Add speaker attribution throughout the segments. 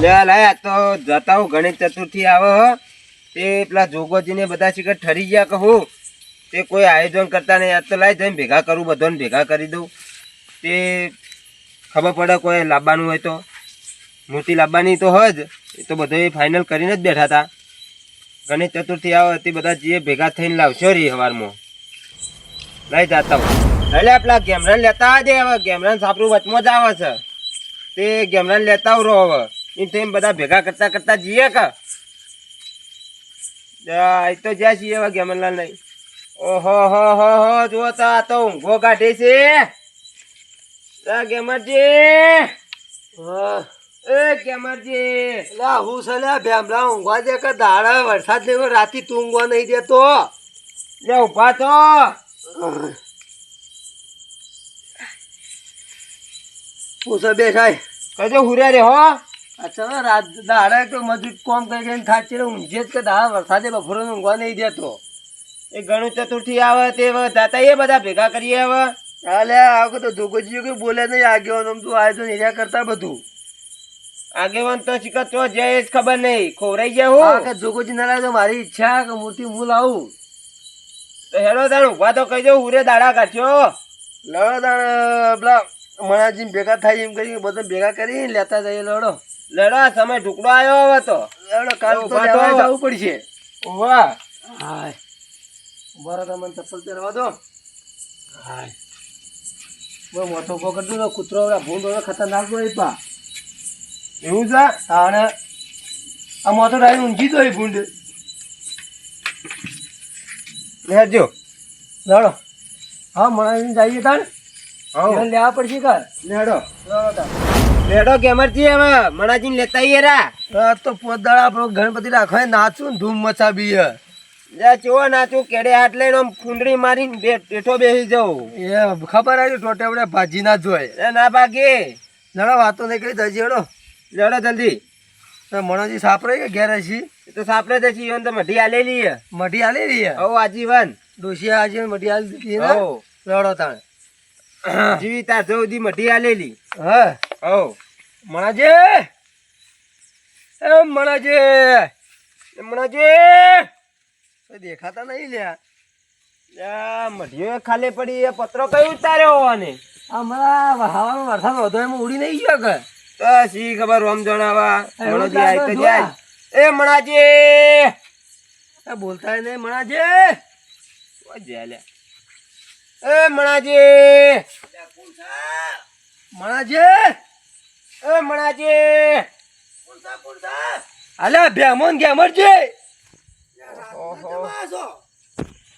Speaker 1: લે લાય તો જતા ગણેશ ચતુર્થી આવે તે પેલા જોગોજીને બધા શિખર ઠરી ગયા કહું તે કોઈ આયોજન કરતા નહીં. આજ તો લાય જઈને ભેગા કરું, બધાને ભેગા કરી દઉં. તે ખબર પડે કોઈ લાવવાનું હોય તો. મૂર્તિ લાવવાની તો હોય જ. એ તો બધું ફાઇનલ કરીને જ બેઠા હતા. ગણેશ ચતુર્થી આવે તે બધા જે ભેગા થઈને લાવશો રી સવારમાં લઈ જતા એટલે પેલા ગેમરન લેતા દે હવે. ગેમરન સાપરું વચમાં જ આવે છે. તે ગેમરન લેતા આવું હવે. એમ થઈને બધા ભેગા કરતા કરતા જઈએ કા? એ તો જ્યાં છીએ હવે ગેમરલાલ નહીં. ઓહો હો હો હો જો તો તો ઊંઘો કાઢે છે. લા ગેમરજી. એ ગેમરજી.
Speaker 2: લા હું છે લ્યા ભેમલા ઊંઘવા દે કે દાડા વરસાદ ને રાતી તું ઊંઘવા નહીં દેતો.
Speaker 1: લે ઊભા તો
Speaker 2: હું બે બેઠાય
Speaker 1: કજો હુરે રે હો.
Speaker 2: અચ્છા રાત દાડા તો મજૂર કોમ કરી કરીને રહ્યો ઊંઘે જ કે દાડા વરસાદે બપોરે ઊંઘવા નહીં દેતો.
Speaker 1: એ ગણું ચતુર્થી આવે તે એ બધા ભેગા કરીએ હવે.
Speaker 2: હાલે આખો તો જોગોજી કે બોલે નહીં આગેવાનો આમ તું આયોજન એરિયા કરતા બધું.
Speaker 1: આગેવાન તો શીખર તો જય ખબર નહીં. ખોવરાઈ ગયા
Speaker 2: હા. કે જોગોજી ના લાગે મારી ઈચ્છા કે મૂર્તિ હું લાવું.
Speaker 1: તો હેલો તાણ ઊભા તો કહી દો ઉરે દાડા કાઢ્યો
Speaker 2: લડો તાણ પેલા મણાજી ભેગા થાય એમ કરી બધા ભેગા કરી લેતા જઈએ લડો.
Speaker 1: લડો તમે ઢુકડો આવ્યો હવે તો.
Speaker 2: લડો કાલ તો જવું પડશે.
Speaker 1: વાહ
Speaker 2: હાય. બરો તમને ચપ્પલ પહેરવા દો. હાય. બહુ મોટો દો કૂતરો ભૂંડ ખતરનાક હોય પા.
Speaker 1: એવું છે?
Speaker 2: અને આ મોટો ડાઈ ઊંઘી તો ભૂંડ.
Speaker 1: લેજો.
Speaker 2: લડો. હા મણાજી જઈએ તાણ.
Speaker 1: હવ
Speaker 2: લેવા પડશે કે
Speaker 1: લેડો
Speaker 2: લડો
Speaker 1: કેમરજી હવે મણાજીને લેતા આવીએ રા.
Speaker 2: તો પોત દાડા આપણો ગણપતિ રાખવા નાચું ને ધૂમ મચાવી હે
Speaker 1: જા ચો નાચું? કેડે હાથ લઈને આમ ફૂંડરી મારીને બેઠો બેસી જવું
Speaker 2: એ ખબર આવી ટોટે આપણે ભાજી ના જોય.
Speaker 1: એ ના ભાગી.
Speaker 2: લડો વાતો નહીં કરી દજી હેડો.
Speaker 1: લેડો જલ્દી.
Speaker 2: મણોજી સાપરે કે ઘેર હશી?
Speaker 1: તો સાપરે તો છીએ તો મઢી આલેલી હે.
Speaker 2: મઢી આલી રહી હે?
Speaker 1: હવ આજીવન.
Speaker 2: ડોશી આજે મઢી આલી દીધી લડો તાણ.
Speaker 1: જીવી તાર મઢી આલેલી.
Speaker 2: હા. મણાજે. એ મણાજી.
Speaker 1: મણાજી.
Speaker 2: દેખાતા નહીં લ્યા.
Speaker 1: મઢીઓ ખાલી પડી એ પત્રો કયું ઉતાર્યો હોવાને?
Speaker 2: હમણાં હવાનો વરસાદ વધો એમાં ઉડી નહીં ગયો કે?
Speaker 1: તો શી ખબર રોમ જણાવા મણાજી આય તો જાય. એ મણાજી.
Speaker 2: બોલતા નહીં મણાજી.
Speaker 1: ઓ જ્યાલ્યા. એ મણાજી!
Speaker 2: મણાજી!
Speaker 1: એ મણાજી!
Speaker 2: અલ્યા ભેમોન ગેમરજી.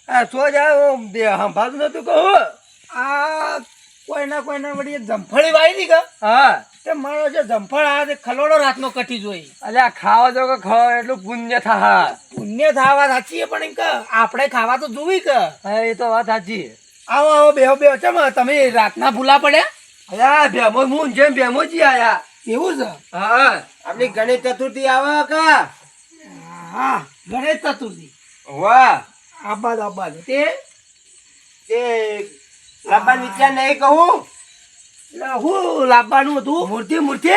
Speaker 2: આ સો જાય બે સંભાળતું નતું કહું.
Speaker 3: આ કોઈના કોઈના વળી જમફળી ની કે
Speaker 2: હા.
Speaker 3: તે મારો જે જમફળ આ તે ખલોડો રાતનો કટી જોઈ.
Speaker 2: અલ્યા ખાવા જો કે ખાવ એટલું પુણ્ય થા
Speaker 3: પુણ્ય થાવા સાચી પણ એમ કે આપણે ખાવા તો જોવી કે.
Speaker 2: હા એ તો વાત સાચી
Speaker 3: આવો આવો બેહો બેહો. ચમ તમે રાતના ભૂલા પડ્યા?
Speaker 2: અયા ભેમો હું જેમ ભેમોજી આયા.
Speaker 3: એવું છે?
Speaker 2: હા.
Speaker 1: આપણી ગણેશ ચતુર્થી આવે કા?
Speaker 3: હા ગણેશ ચતુર્થી.
Speaker 1: વાહ.
Speaker 3: આબાદ આબાદ. તે?
Speaker 1: તે લાંબા વિચાર નહીં કહું?
Speaker 3: એટલે હું લાવવાનું હતું.
Speaker 2: મૂર્તિ મૂર્તિ?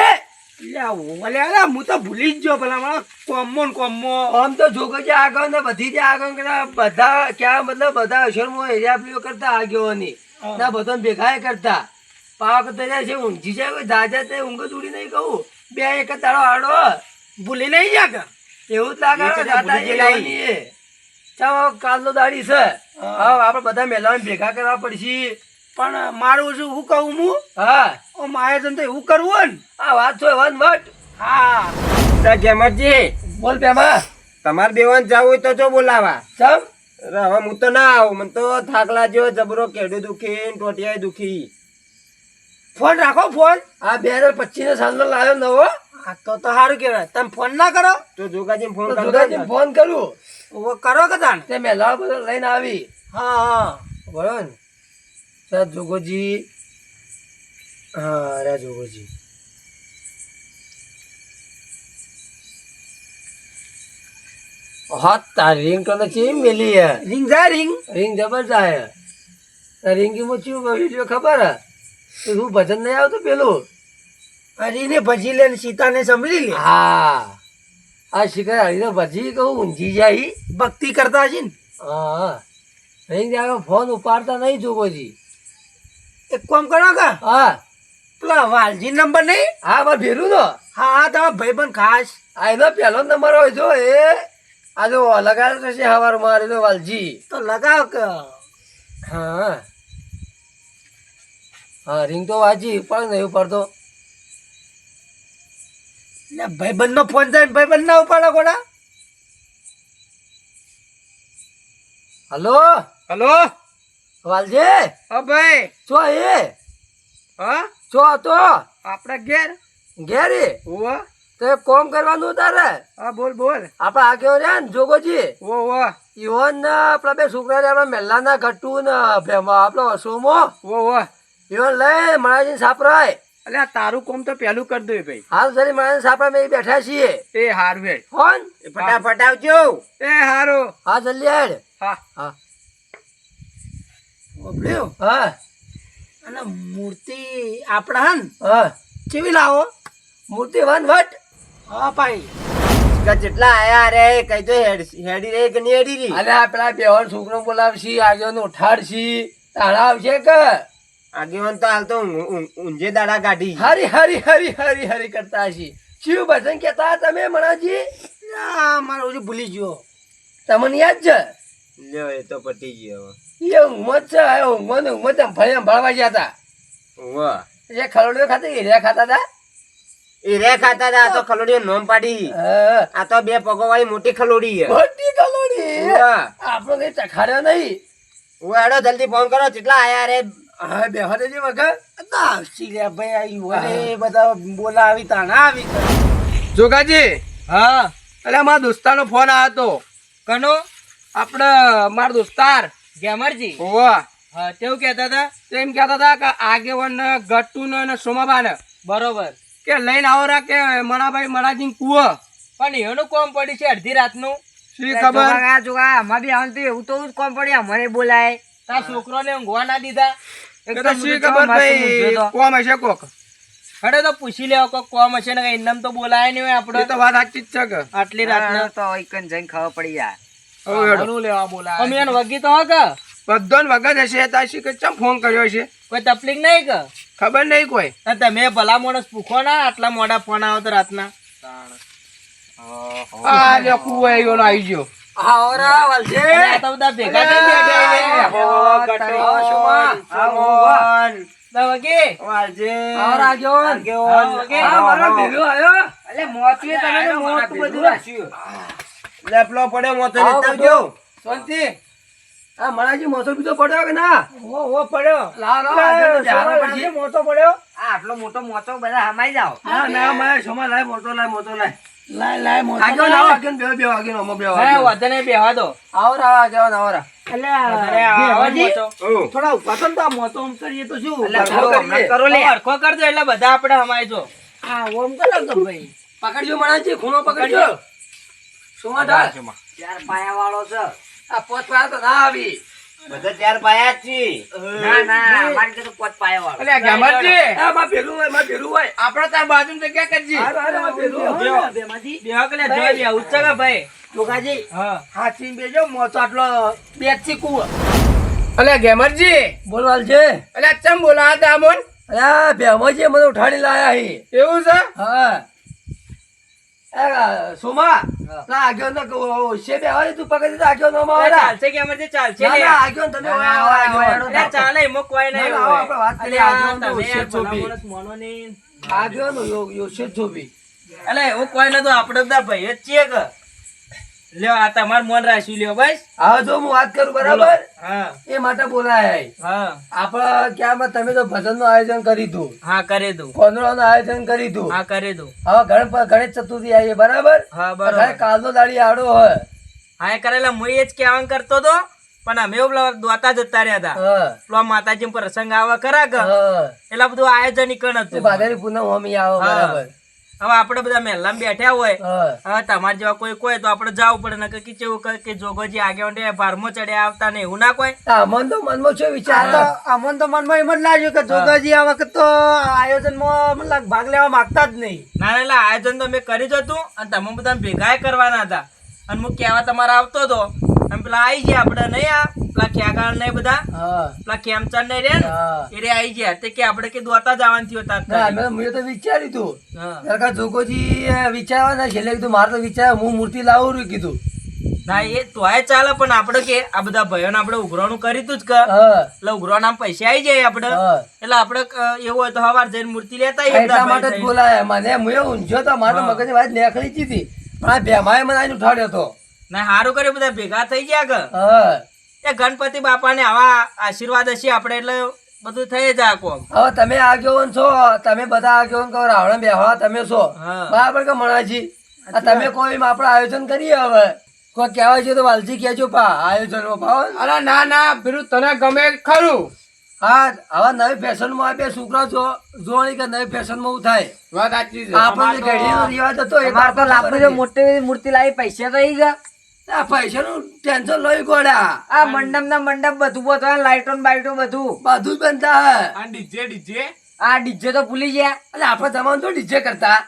Speaker 3: હું તો ભૂલી જ ગયો પેલા મારા કોમો ને કોમો.
Speaker 2: આમ તો જોગો જે આગળ ને બધી જે આગળ બધા ક્યાં મતલબ બધા અક્ષરમાં એરિયા પ્રિયો કરતા આગેવાની. ના બધા ભેગા કરતા. પાક તર્યા છે ઊંઘી જાય કોઈ દાદા તે ઊંઘ દૂડી નહીં કહું. બે એક દાડો આડો.
Speaker 3: ભૂલી નહીં જા કે?
Speaker 2: એવું જ લાગે દાદા એ. ચાલો કાલનો દાડી છે. હા. આપણે બધા મેલાને ભેગા કરવા પડશે.
Speaker 3: પણ મારું શું હું કહું હું.
Speaker 2: હા
Speaker 3: ઓ આયોજન તો એવું કરવું ને.
Speaker 2: આ વાત છો વન મટ
Speaker 3: હા.
Speaker 1: તો ગેમરજી
Speaker 2: બોલ પેમા
Speaker 1: તમારે બેવાન જવું હોય તો જો બોલાવા.
Speaker 2: ચમ?
Speaker 1: હવે હું તો ના આવું. મને તો થાકલા જેવો જબરો કેડું દુખી ટોટિયા દુખી.
Speaker 3: ફોન રાખો ફોન.
Speaker 2: આ બે હજાર પચીસ સાલનો લાવ્યો નવો.
Speaker 3: હા તો તો સારું કહેવાય. તમે ફોન ના કરો.
Speaker 1: તો જોગાજી ફોન
Speaker 2: તો જોગાજી ફોન કરું.
Speaker 3: કરો કદાચ
Speaker 2: તે મેલા બધો લઈને આવી.
Speaker 3: હા હા.
Speaker 2: બરોબર સર જોગોજી હા અરે જોગોજી. હા તાર રિંગ તો નથી મેલી હે?
Speaker 3: રિંગ જાય રિંગ
Speaker 2: રિંગ જબર હે. રિંગમાં ચેવું વીડિયો ખબર હે? હું ભજન નહીં આવતું પેલું?
Speaker 3: હરીને ભજી લે ને સીતાને સંભળી લે.
Speaker 2: હા. આ શિખર હરીને ભજી કહું ઊંઘી જાય.
Speaker 3: ભક્તિ કરતા છે ને?
Speaker 2: હા. રિંગ ત્યાં ફોન ઉપાડતા નહીં જોગોજી.
Speaker 3: એક કામ કરો કા?
Speaker 2: હા.
Speaker 3: પેલા વાલજી નંબર નહીં?
Speaker 2: હા મારે ભેરું તો.
Speaker 3: હા હા તમારા ભાઈબંધ ખાસ.
Speaker 2: આ એનો પહેલો નંબર હોય જો એ. આ જો લગાડો થશે હવાર મારે તો વાલજી.
Speaker 3: તો લગાવ કે?
Speaker 2: હા. હા રિંગ તો વાજી પણ નહીં પડતો
Speaker 3: એટલે ભાઈબંધ નો ફોન થાય ભાઈબંધ ના ઉપાડો કોડા
Speaker 2: હલો?
Speaker 1: હલો?
Speaker 2: વાલજી
Speaker 1: હા ભાઈ.
Speaker 2: ચો એ?
Speaker 1: હા?
Speaker 2: ચો તો?
Speaker 1: આપણા ઘેર?
Speaker 2: ઘેરી?
Speaker 1: ઓવા
Speaker 2: તો એક કોમ કરવાનું તારે?
Speaker 1: હા બોલ બોલ.
Speaker 2: આપડે આ કેવો રે ને જોગોજી?
Speaker 1: ઓ ઓ
Speaker 2: ઈવન ને આપણા બે છોકરા આપણા આપડા મેલ્લાના ગટ્ટુ ને ભેમા આપણો સોમો
Speaker 1: ઓ ઓ
Speaker 2: ઈવન લઈ મણાજી સાપરાય.
Speaker 1: અલ્યા તારું કોમ તો પેલું કરી દઉં ભાઈ.
Speaker 2: હાલ સરી મણાજી સાપરા મેં બેઠા છીએ.
Speaker 1: એ હાર વેડ
Speaker 2: ફોન
Speaker 1: ફટાફટ આવજો. એ હારો.
Speaker 2: હા જલ્દી હેડ.
Speaker 1: હા.
Speaker 2: હા.
Speaker 3: ઓબલ્યો
Speaker 2: હા.
Speaker 3: અને મૂર્તિ આપણા હન?
Speaker 2: હા.
Speaker 3: કેવી લાવો?
Speaker 2: મૂર્તિ વન વટ.
Speaker 3: હા ભાઈ.
Speaker 1: જેટલા આયા રે કઈ તો હેડી રે કે નહીં હેડી રી?
Speaker 2: અને આપણા બેવન છોકરો બોલાવશી આગેવાન ઉઠાડશી. તાળા આવશે કે?
Speaker 1: આગેવાન તો હાલ તો ઊંઝે દાડા કાઢી.
Speaker 2: હરી હરી હરી હરી હરી કરતા હશી. શિવ ભજન કેતા તમે મણાજી?
Speaker 3: આ મારો ભૂલી ગયો.
Speaker 2: તમને યાદ છે?
Speaker 1: લ્યો એ તો પટી ગયો
Speaker 2: એ ઊંઘમાં છે આ ઊંઘમાં ને ઊંઘમાં તમે ફરી ભળવા ગયા હતા
Speaker 1: વાહ.
Speaker 2: જે ખરડીઓ ખાતી હીરા ખાતા હતા
Speaker 1: એ રે ખાતા હતા આ તો ખલોડીઓ નોમ પાડી. આ તો બે પગો વાળી મોટી ખલોડી છે.
Speaker 2: મોટી
Speaker 1: ખલોડી.
Speaker 2: આપણો કઈ ચખાડ્યો નહીં.
Speaker 1: હું હેડો જલ્દી ફોન કરો જેટલા આયા રે?
Speaker 2: હા બે હરે જે વગર
Speaker 3: આવશી લે ભાઈ આ યુવાને બધા બોલા આવી તાણા આવી
Speaker 4: જોગાજી?
Speaker 2: હા.
Speaker 4: અરે મારા દોસ્તારનો ફોન આવ્યો હતો
Speaker 2: કનો?
Speaker 4: આપણે મારા દોસ્તાર.
Speaker 2: ગેમરજી?
Speaker 4: ઓવા
Speaker 2: હા તેવું કહેતા હતા?
Speaker 4: તો એમ કહેતા હતા કે આગેવન ગટ્ટુનો અને સોમાબાને.
Speaker 2: બરોબર.
Speaker 4: કે લઈને આવો રા કે મણાભાઈ મણાજી કુવો.
Speaker 2: પણ એનું કોમ પડી છે અડધી રાતનું.
Speaker 4: શ્રી ખબર?
Speaker 2: એવું તો કોમ પડી મને બોલાય. તા છોકરોને ઊંઘવા ના દીધા.
Speaker 4: શ્રી તો ખબર ભાઈ? કોમ હશે કોક?
Speaker 2: અરે તો પૂછી લેવો કોક કોમ હશે ને એમને તો બોલાય નહીં આપડે
Speaker 4: તો વાત સાચી જ છે કે.
Speaker 2: આટલી ખબર
Speaker 4: પડી હેડો.
Speaker 2: લેવા બોલાય અમે એને વગી તો હો કે
Speaker 4: વગર હશે તાર કે ચમ ફોન કર્યો છે
Speaker 2: કોઈ તકલીફ નહીં કે?
Speaker 4: ખબર નહીં કોઈ?
Speaker 2: તમે ભલા માણસ પૂછો ના આટલા મોડા ફોન આવો તો રાતના.
Speaker 4: આ લ્યો કુવો આવ્યો આવી ગયો.
Speaker 2: અને આ તો બધા ભેગા થઈ બેઠા છે. ના વગી? આવો રાજો. આવો વગી.
Speaker 1: લેપલો પડ્યો મોતો
Speaker 2: આવો
Speaker 1: લેતા
Speaker 2: બધો.
Speaker 1: આવજો.
Speaker 2: શાંતિ. આ મણાજી મોસો બીજો પડ્યો કે ના?
Speaker 3: ઓ પડ્યો.
Speaker 2: લાવ મોતો.
Speaker 3: મોટો પડ્યો.
Speaker 2: આટલો મોટો મોતો બધા હમાઈ જાવ
Speaker 3: ના ના મારે સમા લાય મોટો લાય મોટો લાય. લાય લાય મોટો
Speaker 2: આગળ
Speaker 3: લાય. આગળ બેહો, બેહો, આગળ આમાં બેહો, આગળ.
Speaker 2: વધને બેહવા દો. આવો રા આગળ આવો રા
Speaker 3: થોડા ઊભા તો આ મોટો કરીએ તો શું?
Speaker 2: એટલે કરો. લે. હરખો કરજો એટલે બધા આપણે હમાઈ જો.
Speaker 3: આ ઓમ કરો તો ભાઈ.
Speaker 2: પકડજો. મણાજી ખૂણો પકડજો. સુમા
Speaker 3: ચાર પાયા વાળો છે.
Speaker 2: આ પોત પાયા તો ના આવી.
Speaker 1: બધા ચાર પાયા જ છે
Speaker 4: અલ્યા ગેમરજી
Speaker 2: આ માં પેલું હોયમાં પેલું હોય.
Speaker 4: આપણે તાર બાજુ જગ્યા કરજી.
Speaker 3: હારું, હારું, માં પેલું હોય બેમાંથી.
Speaker 2: બેહો કે જોઈ લે, ભાઈ.
Speaker 3: જોગાજી,
Speaker 2: હા.
Speaker 3: હાથથી બેજો મોટો આટલો બેચી કુવો.
Speaker 4: અલ્યા ગેમરજી
Speaker 2: બોલવાલ છે?
Speaker 4: અલ્યા ચમ બોલા હતા મોન
Speaker 2: અરે મને ઉઠાડી લાયા હી.
Speaker 4: એવું છે?
Speaker 2: હા. એ, સોમા આગળ ના કહું છે તું પકડી તો આગળ નો માં
Speaker 5: ચાલશે કે અમારે ચાલશે
Speaker 2: ના ના આગળ તમે હોય, આવો, આગળ, આગળ.
Speaker 5: અલ્યા ચાલે એમાં કોઈ નહીં
Speaker 2: આપણે વાત કરીએ, આગળ નો
Speaker 5: તમે
Speaker 2: છે
Speaker 5: યાર ભલા
Speaker 2: જોબી.
Speaker 5: માણસ માનો નહીં.
Speaker 2: આગળ નો યો- યો જોબી.
Speaker 5: અલ્યા એવું કોઈ નતું આપણે બધા ભાઈ જ છીએ કે લ્યો આ તમારું મન રાખ્યું લ્યો બસ.
Speaker 2: હા જો હું વાત કરું બરાબર?
Speaker 5: હા.
Speaker 2: એ માટે બોલાય
Speaker 5: હા.
Speaker 2: ક્યાંમાં તમે તો ભજનનું આયોજન કરી દઉં
Speaker 5: હા કરી દઉં
Speaker 2: કોંદડા નું આયોજન કરી દઉં
Speaker 5: હા કરી દઉં
Speaker 2: હવે ગણપ ગણેશ ચતુર્થી આવીએ બરાબર?
Speaker 5: હા બરાબર.
Speaker 2: કાલનો દાડી આડો હોય
Speaker 5: હા એ કરેલા હું એ જ કહેવાનું કરતો તો પણ અમે પેલા દોતા જતા રહ્યા હતા. પેલો માતાજી પ્રસંગ આવા ખરા કે. એટલા બધું આયોજન કણ હતું.
Speaker 2: ભાદરવી પૂનમ હોમી આવો. બરાબર.
Speaker 5: હવે આપણે બધા મહેલામાં બેઠા હોય હવે તમારા જેવા કોઈ કોઈ તો આપણે જવું પડે ને કે કેવું કહે કે જોગોજી આગે ભારમો ચડ્યા આવતા ને એવું ના કોઈ?
Speaker 2: આ મન તો મનમાં શું વિચાર
Speaker 3: તો અમને તો મનમાં એમ જ લાગ્યું કે જોગોજી આ વખત તો આયોજનમાં મતલબ ભાગ લેવા માંગતા જ નહીં.
Speaker 5: ના ના એટલે આયોજન તો મેં કરી જ હતું અને તમે બધા ભેગા કરવાના હતા. અને હું કહેવા તમારે આવતો હતો અને પેલા આવી ગયા આપણે નહીં આ પેલા ખ્યાગાળ ને બધા? પેલા ને રે ને? એ આવી ગયા. તે કે આપણે કે દોતા જવાનું થયું
Speaker 2: ના મેં મેં તો વિચાર્યું તું. સરકાર જોગોજી એ વિચારવાના છેલ્લે કીધું મારે તો વિચાર હું મૂર્તિ લાવું રહ્યું કીધું.
Speaker 5: ના એ તોય ચાલે પણ આપડે કે આ બધા ભાઈઓને આપણે ઉઘરાણું કરી તું જ કે એટલે ઉઘરાણા પૈસા આવી જાય
Speaker 2: આપડે.
Speaker 5: એટલે આપડે એવું હોય તો સવાર જઈને મૂર્તિ લેતા
Speaker 2: એટલા માટે જ બોલાયા મને. હું એ ઊંઝ્યો તો મારે મગજની વાત નીકળી હતી પણ આ ભેમાએ મને ઉઠાડ્યો હતો
Speaker 5: ના સારું કર્યું બધા ભેગા થઈ ગયા કે?
Speaker 2: હા.
Speaker 5: એ ગણપતિ બાપાને આવા આશીર્વાદ હશે આપણે એટલે બધું થઈ જાય કોમ.
Speaker 2: હવે તમે આગેવાન છો તમે બધા આગેવાન કહો રાવણ બેહવા તમે છો. બરાબર કે મણાજી? તમે કોઈ આપણે આયોજન કરીએ હવે? કોઈ કહેવાય છે તો વાલજી કહેજો પા આયોજનમાં પાવન
Speaker 4: અરે ના ના પેલું તને ગમે ખરું.
Speaker 2: હા હવે નવી ફેશનમાં આ બે છોકરા જો જોવાની કે નવી ફેશનમાં હું થાય?
Speaker 4: વાત સાચી છે.
Speaker 2: આપણને ઘડીનો રિવાજ હતો એક
Speaker 3: વાર તો લાભ મોટી મૂર્તિ લાવી પૈસા થઈ ગયા.
Speaker 2: આ પૈસાનું ટેન્શન લઈ ગોળા.
Speaker 3: આ મંડપ ના મંડપ બધું બધું લાઈટો બાઈટો બધું.
Speaker 2: બધું જ બનતા
Speaker 4: આ ડીજે ડીજે?
Speaker 3: આ ડીજે તો ભૂલી ગયા.
Speaker 2: એટલે આપણે જમાનો તો ડીજે કરતા.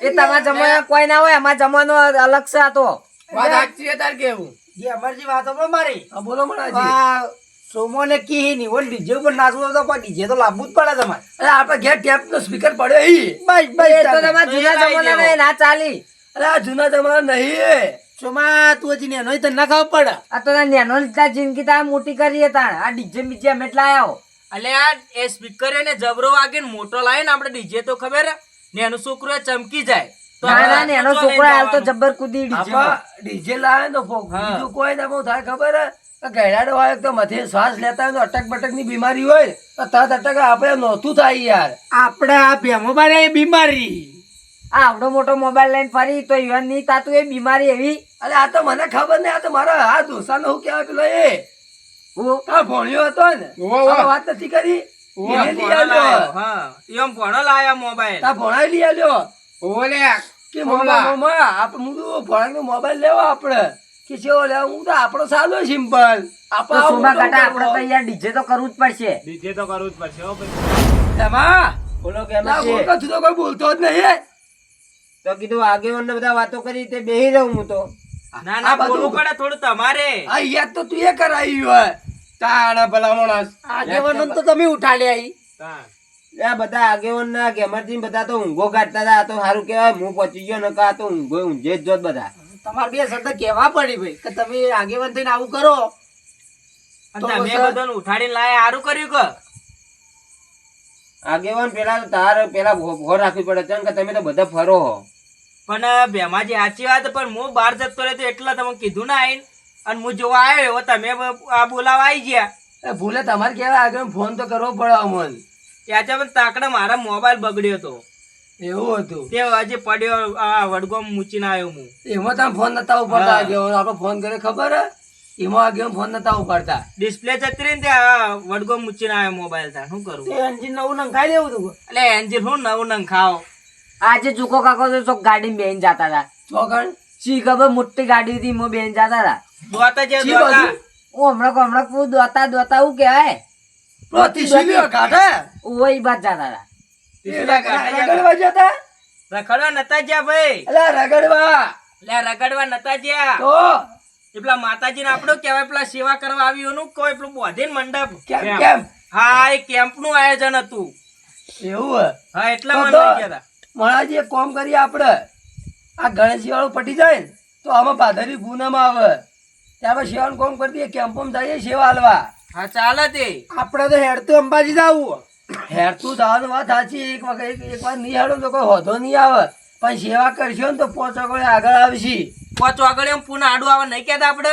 Speaker 3: એ તમારા જમાના કોઈ ના હોય અમારા જમાનો અલગ છે આ તો.
Speaker 4: વાત સાચી તાર કેવું?
Speaker 3: જે અમરજી વાતો પણ મારી.
Speaker 2: બોલો મણાજી.
Speaker 3: સોમો ને કી ની ઓલ ડીજે ઉપર નાચવું તો પણ ડીજે તો લાવવું જ પડે તમારે.
Speaker 2: અરે આપણે ઘેર ટેપ નો સ્પીકર પડ્યો ઈ.
Speaker 3: બસ બસ તો તમારા જૂના જમાના ના ચાલી.
Speaker 2: અરે આ જૂના જમાના નહીં
Speaker 3: સોમા તું હજી નેનો તને ના ખબર પડે? આ તો નેનો લીધા જિંદગી તાર મોટી કરી તાણ. આ ડીજે બીજે અમે એટલા આવ્યો
Speaker 5: એટલે આ એ સ્પીકર ને જબરો વાગે ને મોટો લાવે ને આપણે ડીજે તો ખબર હે? છોકરો ચમકી જાય.
Speaker 3: ના ના નેનો છોકરો હાલ તો
Speaker 5: જવાનું.
Speaker 3: જબ્બર કૂદી ડીજે
Speaker 2: ડીજે લાવે તો બીજું કોઈ ના બહુ થાય ખબર આ હોય તો મથે શ્વાસ લેતા હોય તો અટક બટકની બીમારી હોય. તો તરત અટક આપણે નહોતું થાય યાર.
Speaker 3: આપણે આ ભેમો બારે બીમારી. આવડો મોટો મોબાઈલ લઈને ફરી તો યુવાન નહીં તાતું એ બીમારી એવી.
Speaker 2: અરે આ તો મને ખબર નહીં આ તો મારા આ દોસા નો કહેવાય પેલો એ.
Speaker 3: હું?
Speaker 2: ભણ્યો હતો ને? વાત નથી કરી?
Speaker 5: એમ ભણો લાયો,
Speaker 2: આલ્યો.
Speaker 5: હા. એમ ભણો લાયા મોબાઈલ
Speaker 2: તા ભણાઈ લઈ આલ્યો.
Speaker 4: ઓલે
Speaker 2: કે મમ્મા મમ્મા આપણે હું તો ભણાઈ મોબાઈલ લેવો આપણે કે ચેવો લેવો હું તો આપણો સાદો સિમ્પલ
Speaker 3: તો સોમા કાટા આપણે તો યાર ડીજે તો કરવું જ પડશે.
Speaker 4: ડીજે તો કરવું જ પડશે હો ભાઈ.
Speaker 2: એમાં?
Speaker 1: બોલો કે
Speaker 2: ના બોલતો કોઈ બોલતો જ નહીં
Speaker 1: તો કીધું આગેવાન બધા વાતો કરી તે બેહી રહું હું તો.
Speaker 5: ના ના બોલવું પડે થોડું તમારે.
Speaker 2: આ યાદ તો તું એ કરાવી હોય.
Speaker 4: તાણા ભલા માણસ
Speaker 3: આગેવાનો તો તમે ઉઠાડ્યા ઈ.
Speaker 1: બધા આગેવાન ના ગેમરજી બધા તો ઊંઘો કાઢતા હતા. તો સારું કેવાય હું પહોંચી ગયો નકા તો ઊંઘો ઊંઘે જ જોત બધા.
Speaker 3: તમારે બે શબ્દ કહેવા પડી ભાઈ કે તમે આગેવાન થઈને આવું કરો.
Speaker 5: તમે બધાને ઉઠાડીને લાયા સારું કર્યું કે?
Speaker 1: આગેવાન પેલા તાર તારે પેલા ભો ભો રાખવી પડે. છે કે તમે તો બધા ફરો હો.
Speaker 5: પણ ભેમાજી સાચી વાત પણ હું બહાર જતો રહ્યો તો એટલે તમે કીધું ના આવીને. અને હું જોવા આવ્યો તમે આ બોલાવા આવી ગયા.
Speaker 2: ભૂલે તમારે કેવા આગળ ફોન તો કરવો પડે અમન
Speaker 5: ત્યાં પણ તાકડે મારા મોબાઈલ બગડ્યો હતો
Speaker 2: એવું હતું.
Speaker 5: તે હજી પડ્યો આ વડગોમ મૂચીને આવ્યો હું.
Speaker 2: એમાં તમે ફોન નતા ઉપાડતા. આગળ આપણે ફોન કર્યો ખબર હે? એમાં આગળ ફોન નતા ઉપાડતા.
Speaker 5: ડિસ્પ્લે જતી રહી ને ત્યાં વડગોમ મૂચીને આવ્યો મોબાઈલ થાય શું કરું?
Speaker 3: એન્જિન નવું નંખાઈ દેવું તું.
Speaker 5: એટલે એન્જિન હું નવું નંગ ખાઓ
Speaker 3: આજે ચૂકો કાકો તો ચોક ગાડી બેન જતા હતા.
Speaker 2: ચોકડ?
Speaker 3: શી ખબર મોટી ગાડી થી હું બેન જતા હતા.
Speaker 5: દોતા જે દોતા.
Speaker 3: ઓ હમણાં કો હમણાં પૂ દોતા દોતા હું કહેવાય?
Speaker 2: પ્રતિશીલીઓ કાઢે?
Speaker 3: ઓય બાદ જતા હતા.
Speaker 2: રગડવા જતા?
Speaker 5: રખડવા નતા જ્યા ભાઈ.
Speaker 2: અલા રગડવા.
Speaker 5: એટલે રગડવા નતા જ્યા.
Speaker 2: તો?
Speaker 5: એ પેલા માતાજીને આપણું કેવાય પેલા સેવા કરવા આવ્યું એનું કોઈ પેલું બોધીન મંડપ.
Speaker 2: કેમ કેમ?
Speaker 5: હા એ કેમ્પનું આયોજન હતું.
Speaker 2: એવું હા
Speaker 5: એટલા
Speaker 2: તો-
Speaker 5: ગયા હતા.
Speaker 2: મહારાજ એક કોમ કરીએ આપણે. આ ગણેશ વાળું પટી જાય ને તો આમાં પાધરી પૂનમ આવે. ત્યાં પછી સેવાનું કોમ કરી દઈએ કેમ્પમાં જઈએ સેવા હાલવા.
Speaker 5: હા ચાલે તે.
Speaker 3: આપણે તો હેડતું અંબાજી જવું.
Speaker 2: હેરતું જવાનું વાત સાચી એક વખત એક- વાર નહીં હેડો તો કોઈ હોધો નહીં આવે. પણ સેવા કરશો ને તો પોચ આગળ આગળ આવશે.
Speaker 5: પાંચ આગળ એમ પુનઃ આડું આવે નહીં કહેતા આપણે?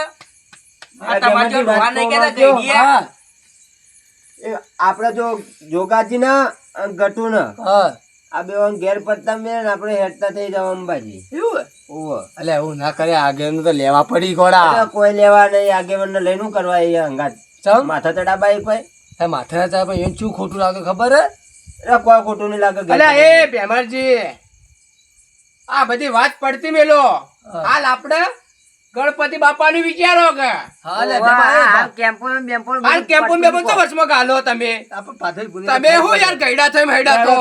Speaker 1: આપણે જો જોગાજી ના ગટુ ના
Speaker 2: હા.
Speaker 1: આ બે ઘેર પડતા મેં આપણે હેડતા થઈ જાવ અંબાજી.
Speaker 2: એવું હે?
Speaker 1: ઓહો
Speaker 2: અલે એવું ના કરે આગળ તો લેવા પડી ઘોડા.
Speaker 1: કોઈ લેવા નહીં આગેવાન ને લઈને કરવા એ અંગાત?
Speaker 2: ચમ?
Speaker 1: માથા ચડા બાઈક
Speaker 2: એ માથે ચાલે પણ એને શું ખોટું લાગે ખબર હે?
Speaker 1: કોઈ ખોટું નહીં લાગે ઘેર
Speaker 4: એ ભેમરજી આ બધી વાત પડતી મેલો. હાલ આપણે ગણપતિ બાપા નું વિચારો કે. કેમ્પો બેમ્પો તો વચમાં ગાલો તમે. તમે હું યાર ગયડા થઈને હેડા તો.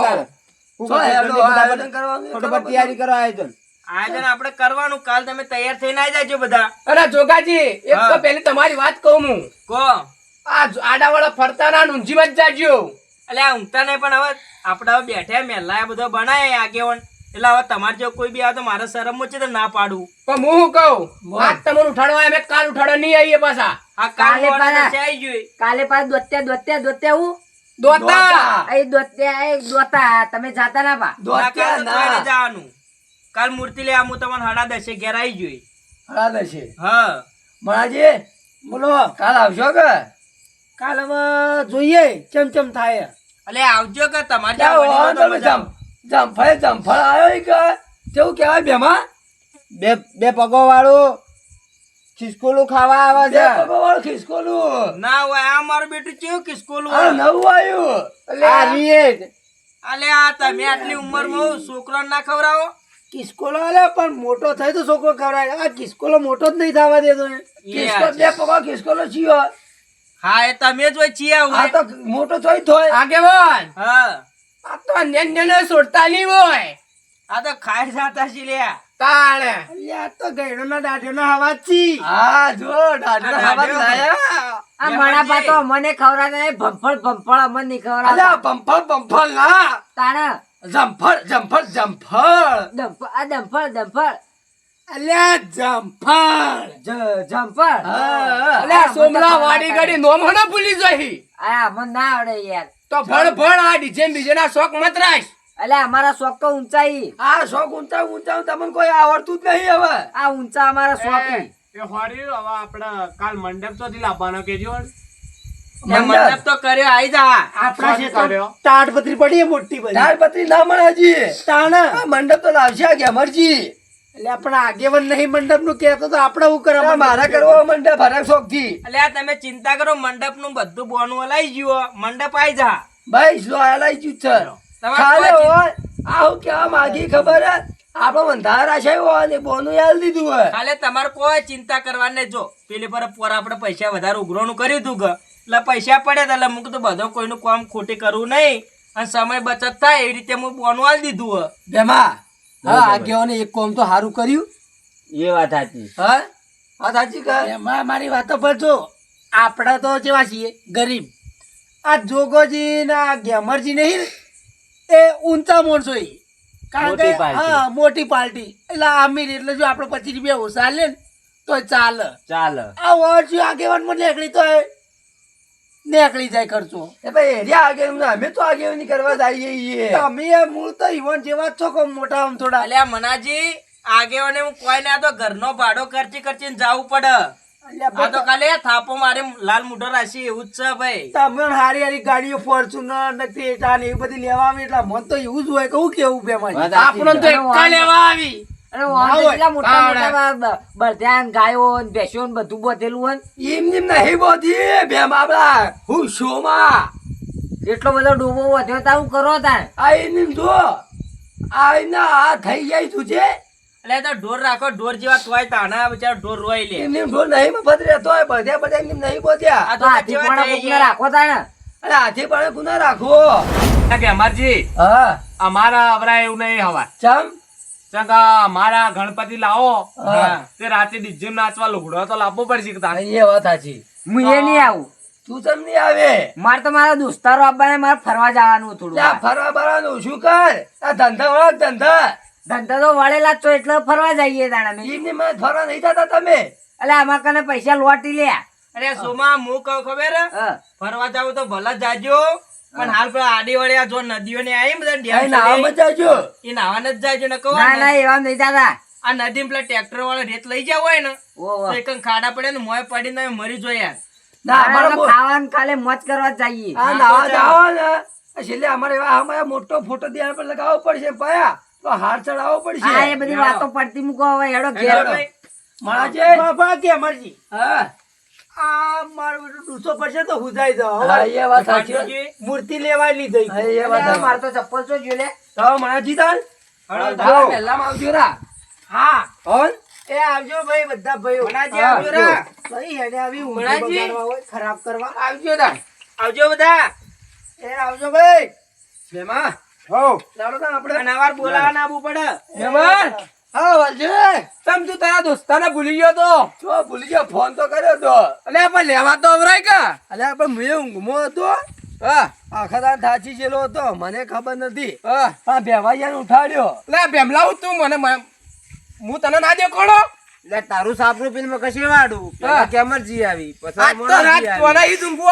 Speaker 2: છો, હેડો, આ આયોજન કરવાનું છે,
Speaker 1: ફટોફટ તૈયારી કરો આયોજન.
Speaker 5: આયોજન આપણે કરવાનું કાલ તમે તૈયાર થઈને આવી જાજો બધા.
Speaker 4: અરે જોગાજી એક તો પેલી તમારી વાત કહું હું.
Speaker 5: કો
Speaker 4: આ આડાવાળા ફરતા ના ઊંઝીમાં જ જાજો
Speaker 5: એટલે આ ઊંઘતા નહીં પણ હવે આપણે હવે બેઠા મેલા બધો બનાય આગેવન. એટલે હવે તમારે જો કોઈ બી આવે તો મારે શરમ છે તો ના પાડું.
Speaker 4: પણ હું શું કહું? આજ તમારું ઉઠાડવા અમે કાલ ઉઠાડવા નહીં આવીએ પાછા.
Speaker 5: આ કાલે પાછા આવી જોઈએ.
Speaker 6: કાલે પાછા દોત્યા દોત્યા દોત્યા હું?
Speaker 4: દોતા.
Speaker 6: એ દોત્યા એ દોતા. તમે જાતા ના પા
Speaker 2: દોત્યા
Speaker 5: કાલ
Speaker 2: ના.
Speaker 5: જવાનું. કાલ મૂર્તિ લે હું તમને હડા દસે ઘેર આવી. હા.
Speaker 2: મહારાજી બોલો કાલ આવશો કે?
Speaker 3: કાલ હવે જોઈએ ચમ ચમ થાય.
Speaker 5: એટલે આવજો કે તમારે વડીલો
Speaker 2: તમે
Speaker 5: તમે
Speaker 2: જમ- જમફળે જમફળ આવ્યો કે? કેવું કહેવાય બેમાં?
Speaker 1: બે બે પગો વાળું ખિસકોલું ખાવા આવે છે.
Speaker 2: ખિસકોલું.
Speaker 5: ના હોય આ મારું બેટું ચેવું ખિસકોલું
Speaker 2: આ નવું આવ્યું.
Speaker 1: આ રીએટ
Speaker 5: અલે આ તમે આટલી ઉંમરમાં છોકરાને ના ખવડાવો.
Speaker 3: કિસ્કોલો અલે પણ મોટો થાય તો છોકરો ખવડાય આ કિસ્કોલો મોટો જ નહીં થવા દેતો એ.
Speaker 2: બે પગો ખિસકોલો છીયો.
Speaker 5: હા એ તમે જ હોય ચિયા
Speaker 2: આ તો મોટો થોય થોય
Speaker 4: આગેવાન.
Speaker 5: હા.
Speaker 4: આ તો નેન નેને છોડતા નહીં હોય.
Speaker 5: આ તો ખાઈ જાતા છે લ્યા.
Speaker 4: તાણે.
Speaker 3: તો ગઈડો ના ગયડોના દાઢીઓના હવા ચી
Speaker 2: હા જો ડાઢો
Speaker 5: આ હવા
Speaker 2: લાયા.
Speaker 6: આ મણા. પાતો મને ખવડાવે ભંફળ ભંફળ અમને નહીં ખવડાવતા.
Speaker 2: અલ્યા ભંફળ ભંફળ ના.
Speaker 6: તાણ.
Speaker 2: જંફળ જંફળ જંફળ.
Speaker 6: દંફ આ દંફળ દંફળ
Speaker 3: અલ્યા જંફળ.
Speaker 6: જ- જંફળ.
Speaker 2: હા.
Speaker 4: અલે આ સોમલા વાડી ગાડી નોમ હને ભૂલી જઈ
Speaker 6: આ મને ના આવડે યાર.
Speaker 4: તો ભળ ભળ આ ડીજે બીજે ના શોખ મત રાખ.
Speaker 6: એટલે અમારા શોખ તો ઊંચાઈ.
Speaker 2: આ શોખ ઊંચા ઊંચા તમને કોઈ આવડતું જ નહીં હવે.
Speaker 6: આ ઊંચા અમારા શોખ.
Speaker 4: એ હોડી હવે આપણે કાલ મંડપ તો લાવવાનો કેજો
Speaker 5: મંડપ? તો કર્યો આઈ જા.
Speaker 3: આપણા છે. તાડપત્રી પડી મોટી બધી.
Speaker 2: દાળપત્રી ના મળે હજી.
Speaker 3: તાણા?
Speaker 2: મંડપ તો લાવશે આ ગેમરજી
Speaker 3: એટલે આપણે આગેવન નહીં મંડપનું કેતો તો આપણે હું કરવા
Speaker 2: મારા કરવો મંડપ હરક શોખથી
Speaker 5: એટલે આ તમે ચિંતા કરો મંડપનું બધું બોનું હલાઈ ગયું મંડપ આઈ જા.
Speaker 2: ભાઈ શું આલાઈ ચૂત છે. ખાલે હોય. આ હું કેવા માંગી ખબર હે? આપણો બંધાર હોય ને બોનું યાદ દીધું હોય.
Speaker 5: ખાલે તમારે કોઈ ચિંતા કરવાની જો પેલી પર પોર આપણે પૈસા વધારે ઉઘરાણું કર્યું તું કે એટલે પૈસા પડ્યા હતા એટલે મુક તો બધો કોઈનું કામ ખોટી કરવું નહીં. અને સમય બચત થાય એવી રીતે હું બોનું આલ દીધું હોય.
Speaker 2: બેમા હા આગેવાને એક કોમ તો સારું કર્યું.
Speaker 1: એ વાત સાચી.
Speaker 2: હા? હા સાચી કહે
Speaker 3: એમાં મારી વાતો પર જો આપણા તો જેવા છીએ ગરીબ. આ જોગોજી ના ગેમરજી નહીં એ ઊંચા માણસો કારણ કે હા મોટી પાર્ટી એટલે આમીર એટલે જો આપણે પચીસ રૂપિયા ઓછા લે ને તો ચાલે.
Speaker 1: ચાલ.
Speaker 3: આ વર્ષ આગેવાનમાં નીકળી તો નીકળી જાય ખર્ચો.
Speaker 2: એ ભાઈ એરિયા આગળ અમે તો આગેવાની કરવા જઈએ છીએ.
Speaker 3: તમે મૂળ તો ઈવન જેવા જ છો કે મોટા આમ થોડા.
Speaker 5: અલ્યા મનાજી આગેવાને હું કોઈ ના તો ઘરનો ભાડો ખર્ચી ખર્ચીને જાવું પડે. આ તો ખાલી થાપો મારે લાલ મુઢો રાશી એવું જ છે ભાઈ.
Speaker 3: તમે હારી હારી ગાડીઓ ફોર્ચ્યુનર ને ક્રેટા ને એવી બધી લેવા આવી એટલે મન તો એવું જ હોય કે હું કેવું બે માં
Speaker 1: વાત
Speaker 4: તો એકા લેવા આવી.
Speaker 6: અને વાંધો મોટા મોટા બ- ને ગાયો ને ભેંસો ને બધું બધેલું હોય ને.
Speaker 2: એમ એમ નહીં બોધી. બે બાબડા હું શોમાં
Speaker 6: એટલો બધો ડૂબો વધ્યો તા હું કરો તા
Speaker 2: આ એમ એમ જો. આ આ થઈ જાય તું છે
Speaker 5: એટલે તો ઢોર રાખો ઢોર જેવા તોય તાના બિચારો ઢોર રોઈ લે.
Speaker 2: એમ એમ ઢોર નહીં મફત રહેતો હોય બધે બધા એમ એમ નહીં બોધ્યા
Speaker 5: આ
Speaker 6: તો હાથી પણ
Speaker 5: ગુના
Speaker 6: રાખો તાણ?
Speaker 2: અરે હાથી પણ ગુના રાખો
Speaker 4: કે અમારજી
Speaker 2: હા.
Speaker 4: અમારા અવરા એવું નહીં હવા
Speaker 2: ચમ?
Speaker 4: ચંગા અમારા ગણપતિ લાવો. તે રાતે ડીજે નાચવા લુગડો તો લાવવો પડશે.
Speaker 2: એ વાત સાચી.
Speaker 6: હું એ નહીં આવું.
Speaker 2: તું ચમ નહીં આવે?
Speaker 6: મારે તો મારા દોસ્તારો આપવાને મારે ફરવા જવાનું થોડું
Speaker 2: ફરવા બરવાનું શું કર? આ ધંધા વાળા ધંધા.
Speaker 6: ધંધા તો વળેલા છો એટલે ફરવા જઈએ દાણા અમે
Speaker 2: એમની માં ફરવા નહીં જતા તમે?
Speaker 6: એટલે આમાં કને પૈસા લોટી લે.
Speaker 5: અરે સોમા હું કહું ખબર? ફરવા જાવ તો ભલે જાજો પણ હાલ પેલા આડી વળ્યા જો નદીઓ ને આવી બધા
Speaker 2: નાવા
Speaker 5: સુધી, એ નાવાને જ જાજો ને કહો
Speaker 6: ના ના. એવા નહીં દાદા
Speaker 5: આ નદી પેલા ટ્રેક્ટર વાળા રેત લઈ જાવ હોય ને. તો એક ખાડા પડે ને મોય પડીને તમે મરી જો યાર
Speaker 2: ના અમારો
Speaker 6: ના,
Speaker 2: મો-
Speaker 6: ખાવાનું ખાલી મોજ કરવા જઈએ.
Speaker 2: નાવા જાઓ ને. છેલ્લે અમારે એવા અમારે મોટો ફોટો દેવા પર લગાવવો પડશે પાયા. તો હાર ચડાવવો
Speaker 6: હા એ બધી વાતો પડતી મૂકો હવે હેડો ઘેર.
Speaker 2: મહારાજે
Speaker 3: બાપા ગેમરજી
Speaker 2: હા.
Speaker 3: આ મારું ડૂસો પડશે તો હુજાઈ જાઓ
Speaker 2: હા, એ વાત સાચી.
Speaker 3: મૂર્તિ લેવાય લીધી
Speaker 2: એ વાત
Speaker 6: અરે, તો ચપ્પલ તો જોઈ
Speaker 2: તો મહારાજી તાર
Speaker 5: હળો,
Speaker 2: તારા પહેલામાં આવજો રા.
Speaker 3: હા.
Speaker 2: હોન?
Speaker 3: એ આવજો ભાઈ બધા ભાઈઓ.
Speaker 5: મણાજી આવજો. રા.
Speaker 3: ભાઈ હેડે આવી ઊંઘ
Speaker 5: મણાજી.
Speaker 3: બગાડવા હોય ખરાબ કરવા.
Speaker 4: આવજો
Speaker 5: આવજો બધા.
Speaker 3: એ આવજો ભાઈ.
Speaker 2: બેમાં
Speaker 3: હો
Speaker 2: ચાલો ને આપણે
Speaker 5: અને અવાર બોલાવા ના આવવું પડે.
Speaker 4: જમણ
Speaker 2: હા વાલજી.
Speaker 4: તમ તું તારા દોસ્તાને ભૂલી ગયો તો.
Speaker 2: ભૂલી ગયો. ફોન તો કર્યો તો.
Speaker 4: અલે પણ લેવા તો અવરાય કા?
Speaker 2: અલ્યા પણ મેં ઊંઘમાં હતો.
Speaker 4: હા.
Speaker 2: થાચી ગયેલો હતો. મને ખબર નથી.
Speaker 4: હા.
Speaker 2: બેવાયાને ઉઠાડ્યો.
Speaker 4: લે ભેમલાવું તું મને હું તને ના દેખાડો
Speaker 1: એટલે તારું સાફ પીને મેં કશે વાડું? પેલા
Speaker 4: હા.
Speaker 1: કેમરજી આવી? પછી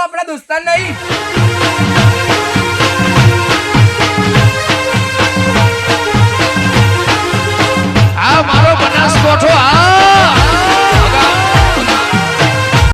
Speaker 1: આપડા
Speaker 4: દોસ્તાર નહીં. આ મારો બનાસકોઠો આ